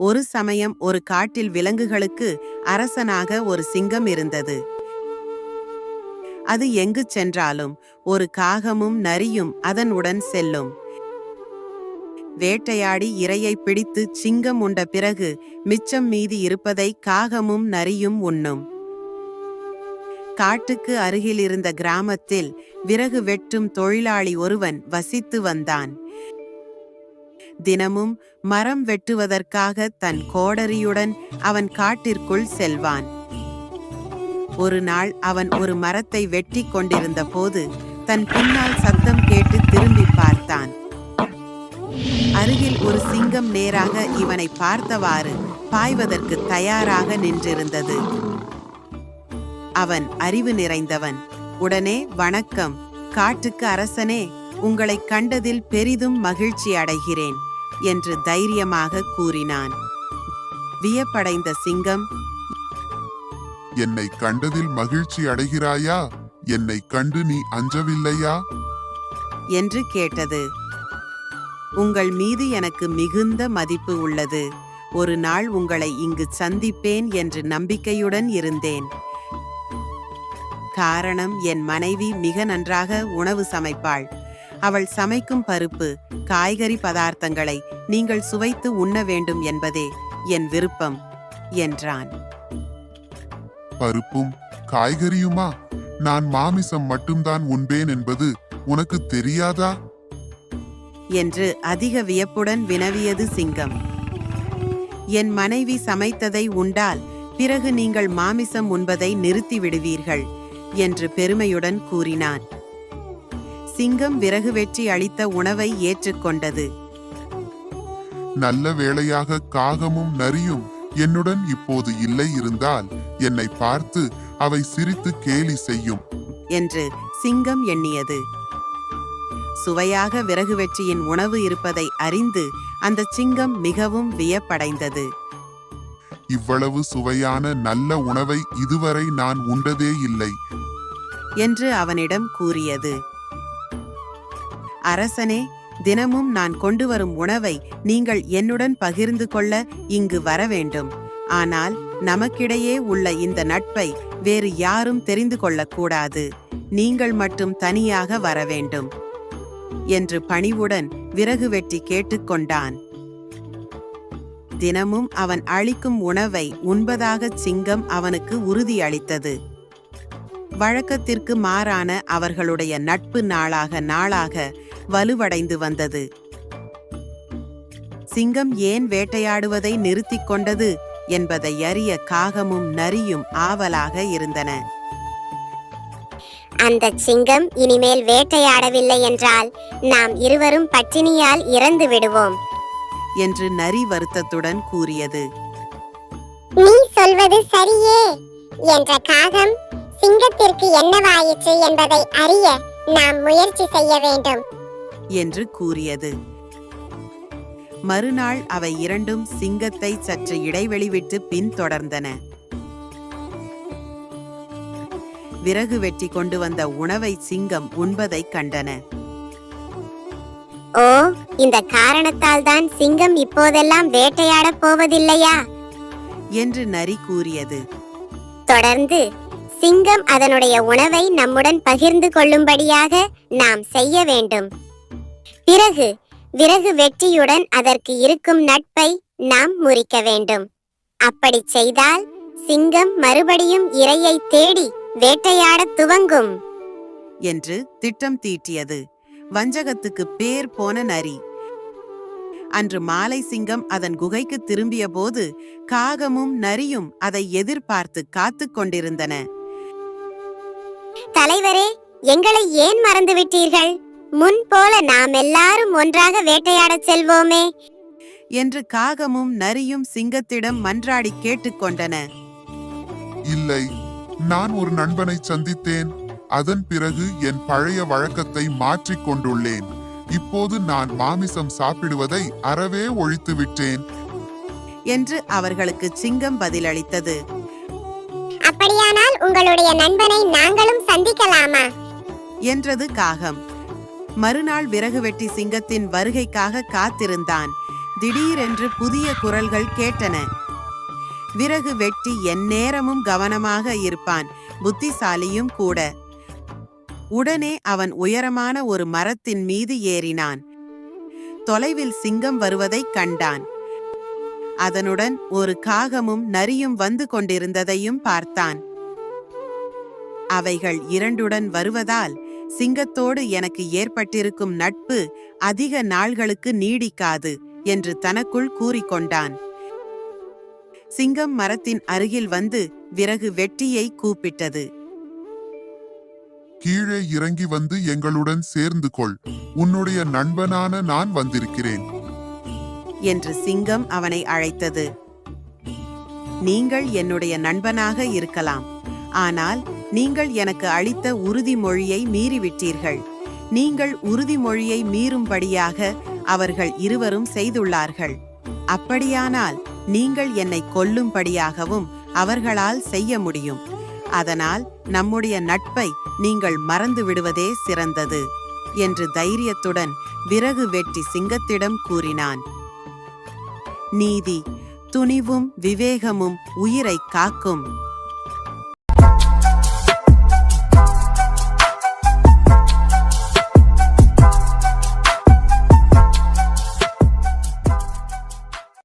ஒரு சமயம் ஒரு காட்டில் விலங்குகளுக்கு அரசனாக ஒரு சிங்கம் இருந்தது. அது எங்கு சென்றாலும் ஒரு காகமும் நரியும் அதனுடன் செல்லும். வேட்டையாடி இரையை பிடித்து சிங்கம் உண்ட பிறகு மிச்சம் மீதி இருப்பதை காகமும் நரியும் உண்ணும். காட்டுக்கு அருகில் இருந்த கிராமத்தில் விறகு வெட்டும் தொழிலாளி ஒருவன் வசித்து வந்தான். தினமும் மரம் வெட்டுவதற்காக தன் கோடரியுடன் அவன் காட்டிற்குள் செல்வான். ஒரு நாள் அவன் ஒரு மரத்தை வெட்டி கொண்டிருந்த போது தன் பின்னால் சத்தம் கேட்டு திரும்பி பார்த்தான். அருகில் ஒரு சிங்கம் நேராக இவனை பார்த்தவாறு பாய்வதற்கு தயாராக நின்றிருந்தது. அவன் அறிவு நிறைந்தவன். உடனே வணக்கம். காட்டுக்கு அரசனே உங்களை கண்டதில் பெரிதும் மகிழ்ச்சி அடைகிறேன். என்று தைரியமாக கூறினான். வியப்படைந்த சிங்கம் என்னை கண்டதில் மகிழ்ச்சி அடைகிறாயா? என்னை கண்டு நீ அஞ்சவில்லையா? என்று கேட்டது. உங்கள் மீது எனக்கு மிகுந்த மதிப்பு உள்ளது. ஒரு நாள் உங்களை இங்கு சந்திப்பேன் என்று நம்பிக்கையுடன் இருந்தேன். காரணம் என் மனைவி மிக நன்றாக உணவு சமைப்பாள். அவள் சமைக்கும் பருப்பு காய்கறி பதார்த்தங்களை நீங்கள் சுவைத்து உண்ண வேண்டும் என்பதே என் விருப்பம் என்றான். பருப்பும் காய்கறியுமா? நான் மாமிசம் மட்டும்தான் உண்பேன் என்பது உனக்கு தெரியாதா? என்று அதிக வியப்புடன் வினவியது சிங்கம். என் மனைவி சமைத்ததை உண்டால் பிறகு நீங்கள் மாமிசம் உண்பதை நிறுத்தி விடுவீர்கள் என்று பெருமையுடன் கூறினான். சிங்கம் விறகு வெற்றி அளித்த உணவை ஏற்றுக்கொண்டது. நல்ல வேளையாக காகமும் நரியும் என்னுடன் இப்போது இல்லை இருந்தால் என்னை பார்த்து அவை சிரித்து கேலி செய்யும். என்று சிங்கம் எண்ணியது. சுவையாக விறகு வெற்றியின் உணவு இருப்பதை அறிந்து அந்த சிங்கம் மிகவும் வியப்படைந்தது. இவ்வளவு சுவையான நல்ல உணவை இதுவரை நான் உண்டதே இல்லை. என்று அவனிடம் கூறியது. அரசனே தினமும் நான் கொண்டு வரும் உணவை நீங்கள் என்னுடன் பகிர்ந்து கொள்ள இங்கு வர வேண்டும் ஆனால் நமக்கிடையே உள்ள இந்த நட்பை வேறு யாரும் தெரிந்து கொள்ளக்கூடாது. நீங்கள் மட்டும் தனியாக வர வேண்டும் என்று பணிவுடன் விறகு வெட்டி கேட்டுக்கொண்டான் தினமும் அவன் அளிக்கும் உணவை உண்பதாகச் சிங்கம் அவனுக்கு உறுதியளித்தது வழக்கத்திற்கு மாறான அவர்களுடைய நட்பு நாளாக நாளாக வலுவடைந்து வந்தது. சிங்கம் ஏன் வேட்டையாடுவதை நிறுத்திக் கொண்டது என்பதை அறிய காகமும் நரியும் ஆவலாக இருந்தன. அந்த சிங்கம் இனிமேல் வேட்டையாடவில்லை என்றால் நாம் இருவரும் பட்டினியால் இறந்து விடுவோம். என்று நரி வருத்தத்துடன் கூறியது. நீ சொல்வது சரியே என்ற காகம் சிங்கத்திற்கு என்னவாயிற்று என்பதை அறிய நாம் முயற்சி செய்ய வேண்டும். என்று கூறியது. மறுநாள் அவை இரண்டும் சிங்கத்தை சற்று இடைவெளி விட்டு பின்தொடர்ந்தன விறகு வெட்டி கொண்டு வந்த உணவை சிங்கம் உண்பதைக் கண்டன. ஓ இந்த காரணத்தால் தான் சிங்கம் இப்போதெல்லாம் வேட்டையாடப் போவதில்லையா? என்று நரி கூறியது. தொடர்ந்து சிங்கம் அதனுடைய உணவை நம்முடன் பகிர்ந்து கொள்ளும்படியாக நாம் செய்ய வேண்டும். பிறகு விறகு வெட்டியுடன் அதற்கு இருக்கும் நட்பை நாம் முறிக்க வேண்டும். அப்படி செய்தால் சிங்கம் மறுபடியும் இரையை தேடி வேட்டையாடத் துவங்கும். என்று திட்டம் தீட்டியது. வஞ்சகத்துக்கு பேர் போன நரி. அன்று மாலை சிங்கம் அதன் குகைக்கு திரும்பிய போது காகமும் நரியும் அதை எதிர்பார்த்து காத்துக் கொண்டிருந்தன. தலைவரே எங்களை ஏன் மறந்து விட்டீர்கள் முன் போல நாம் எல்லாரும் ஒன்றாக வேட்டையாடச் செல்வோமே. என்று காகமும் நரியும் சிங்கத்திடம் மன்றாடி கேட்டுக்கொண்டன இல்லை நான் ஒரு நண்பனை சந்தித்தேன். அதன் பிறகு என் பழைய வழக்கத்தை மாற்றிக் கொண்டுள்ளேன். இப்போது நான் மாமிசம் சாப்பிடுவதை அறவே ஒழித்து விட்டேன். என்று அவர்களுக்கு சிங்கம் பதிலளித்தது. அப்படியானால் உங்களுடைய நண்பனை நாங்களும் சந்திக்கலாமா? என்றது காகம். மறுநாள் விறகு வெட்டி சிங்கத்தின் வருகைக்காக காத்திருந்தான். திடீரென்று புதிய குரல்கள் கேட்டன. விறகு வெட்டி எந்நேரமும் கவனமாக இருப்பான். புத்திசாலியும் கூட. உடனே அவன் உயரமான ஒரு மரத்தின் மீது ஏறினான். தொலைவில் சிங்கம் வருவதைக் கண்டான். அதனுடன் ஒரு காகமும் நரியும் வந்து கொண்டிருந்ததையும் பார்த்தான். அவைகள் இரண்டுடன் வருவதால் சிங்கத்தோடு எனக்கு ஏற்பட்டிருக்கும் நட்பு அதிக நாள்களுக்கு நீடிக்காது என்று தனக்குள் கூறிக்கொண்டான். சிங்கம் மரத்தின் அருகில் வந்து விறகு வெட்டியை கூப்பிட்டது. கீழே இறங்கி வந்து எங்களுடன் சேர்ந்து கொள். உன்னுடைய நண்பனான நான் வந்திருக்கிறேன். என்று சிங்கம் அவனை அழைத்தது. நீங்கள் என்னுடைய நண்பனாக இருக்கலாம். ஆனால் நீங்கள் எனக்கு அளித்த உறுதிமொழியை மீறிவிட்டீர்கள். நீங்கள் உறுதிமொழியை மீறும்படியாக அவர்கள் இருவரும் செய்துள்ளார்கள். அப்படியானால் நீங்கள் என்னை கொல்லும்படியாகவும் அவர்களால் செய்ய முடியும். அதனால் நம்முடைய நட்பை நீங்கள் மறந்து விடுவதே சிறந்தது என்று தைரியத்துடன் விறகு வெட்டி சிங்கத்திடம் கூறினான். நீதி துணிவும் விவேகமும் உயிரை காக்கும்.